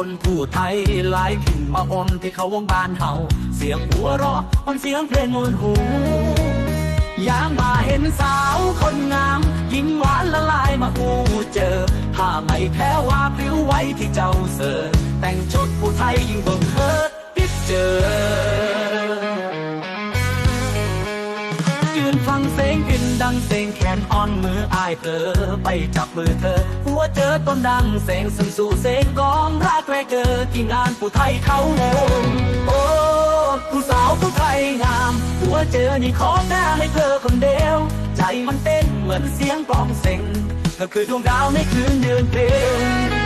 คนผู้ไทยหลายผิ่นมาอมที่เขาวงบานเฮาเสียงหัวเราะมันเสียงเพลงมวนหูยามมาเห็นสาวคนงามยิ้มหวานละลายมาหูเจอผ้าไหมแพ้ว่าพริ้วไว้ที่เจ้าเสิร์แต่งชุดผู้ไทยยิ่งเบิ่ง งแขนอ่อนมืออายเธอไปจับมือเธอ หัวเจอต้นดังเสียงซึ่งสู่เสียงกองรักแรกเจอที่งานผู้ไทยเขาโมโอ้ผู้สาวผู้ไทยงาม หัวเจอนี่ขอหน้าให้เธอคนเดียว ใจมันเต้นเหมือนเสียงกลองเสียงเธอคือดวงดาวในคืนเดือนเพ็ญ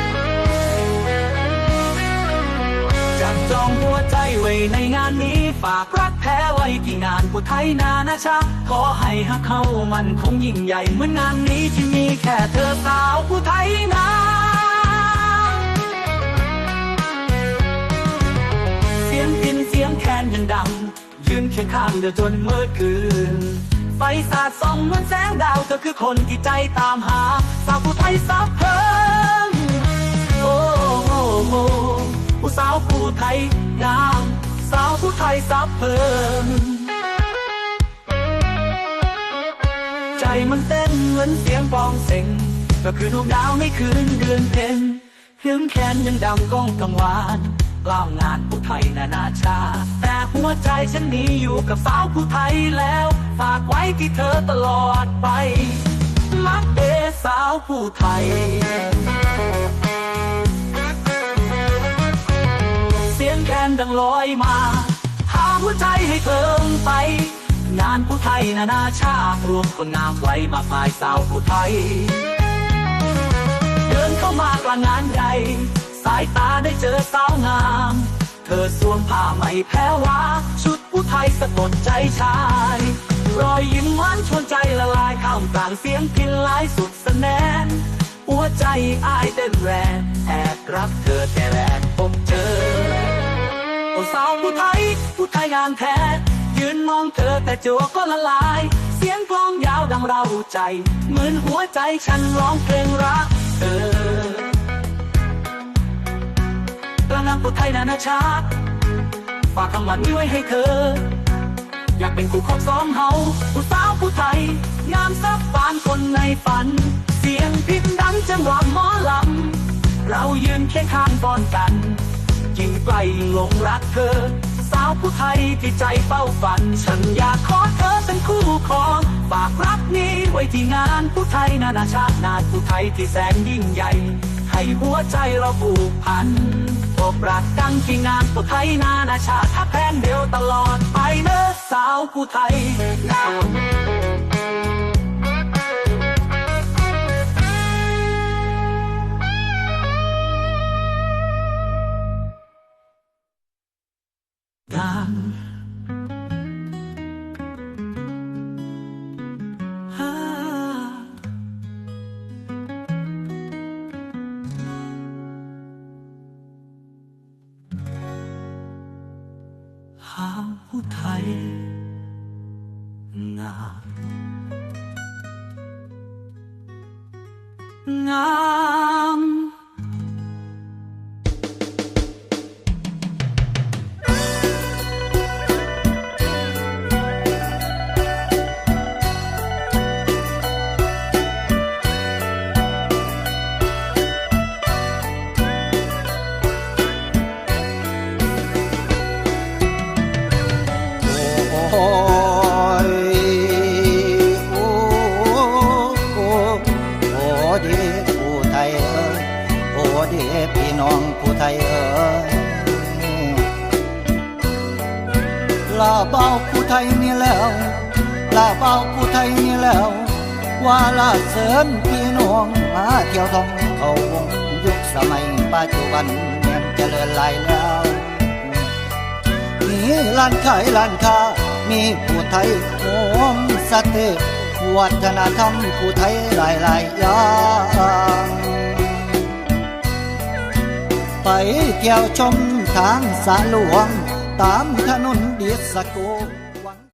ใจไว้ในงานนี้ฝากรักแท้ไว้ที่งานผู้ไทยนานาชาขอให้ฮักเขามันคงยิ่งใหญ่เหมือนงานนี้ที่มีแค่เธอสาวผู้ไทยนาเสียงพินเสียงแคนยังดัง ยืนเคียงข้างเธอจนมืดคืนไฟสาดส่องเหมือนแสงดาวเธอคือคนที่ใจตามหา สาวผู้ไทยสับเพลิงโอ้โหผู้สาวผู้ไทย ไทยสับเพลิงใจมันเต้นเหมือนเสียงปองเซ็งก็คือดวงดาวในคืนเดือนเพ็ญเพียงแขนยังดังก้องกังวานกล่าวงานผู้ไทยนานาชาติแต่หัวใจฉันนี้อยู่กับสาวผู้ไทยแล้ว ฝากไว้ที่เธอตลอดไป มักเอสาวผู้ไทย เสียงแคนดังลอยมา หัวใจให้เพิ่มไป งานผู้ไทยนานาชาติรวมคนงามไว้มาฝ่ายสาวผู้ไทย เดินเข้ามากลางงานใหญ่สายตาได้เจอสาวงาม เธอสวมผ้าไหมแพ้วาชุดผู้ไทยสะกดใจชาย รอยยิ้มหวานชวนใจละลายข้ามกลางเสียงพินหลายสุดสแนนหัวใจอายเต้นแรงแอบรักเธอแต่แรกผมเจอ โอ้สาวผู้ไทยผู้ไทยงามแท้ ยืนมองเธอแต่จัวก็ละลาย เสียงกลองยาวดังเราใจ เหมือนหัวใจฉันร้องเพลงรักเธอกลางงานผู้ไทยนานาชาติฝากคำหวานนี้ไว้ให้เธอ อยากเป็นคู่ของสองเฮาผู้สาวผู้ไทยงามสับฟานคนในฝัน เสียงพินดังจังหวะหมอลำ เรายืนเคียงข้างป้อนกัน ใกล้หลงรักเธอ สาวผู้ไทยที่ใจเฝ้าฝัน ฉันอยากขอเธอเป็นคู่ครองฝากรักนี้ไว้ที่งานผู้ไทยนานาชาตินาผู้ไทยที่แสนยิ่งใหญ่ ให้หัวใจเราผูกพันพบรักดังที่งานผู้ไทยนานาชาติถ้าแพนเดียวตลอดไปเนอะสาวผู้ไทย ผู้ไท เดีพี่น้องผู้ไทยเอ้ยลาเบาผู้ไทยนี่แล้วลาเบาผู้ไทยนี่แล้ว ว่าลาเสริญพี่น้องมาเที่ยวท่องเขาวงยุคสมัยปัจจุบันแม่นเจริญหลายแล้วมีร้านขายร้านค้ามีผู้ไทยโฮมสเตย์วัฒนธรรมผู้ไทยหลายหลายอย่าง ที่ยวชมทางสาหลวง ตามถนนเดียสโก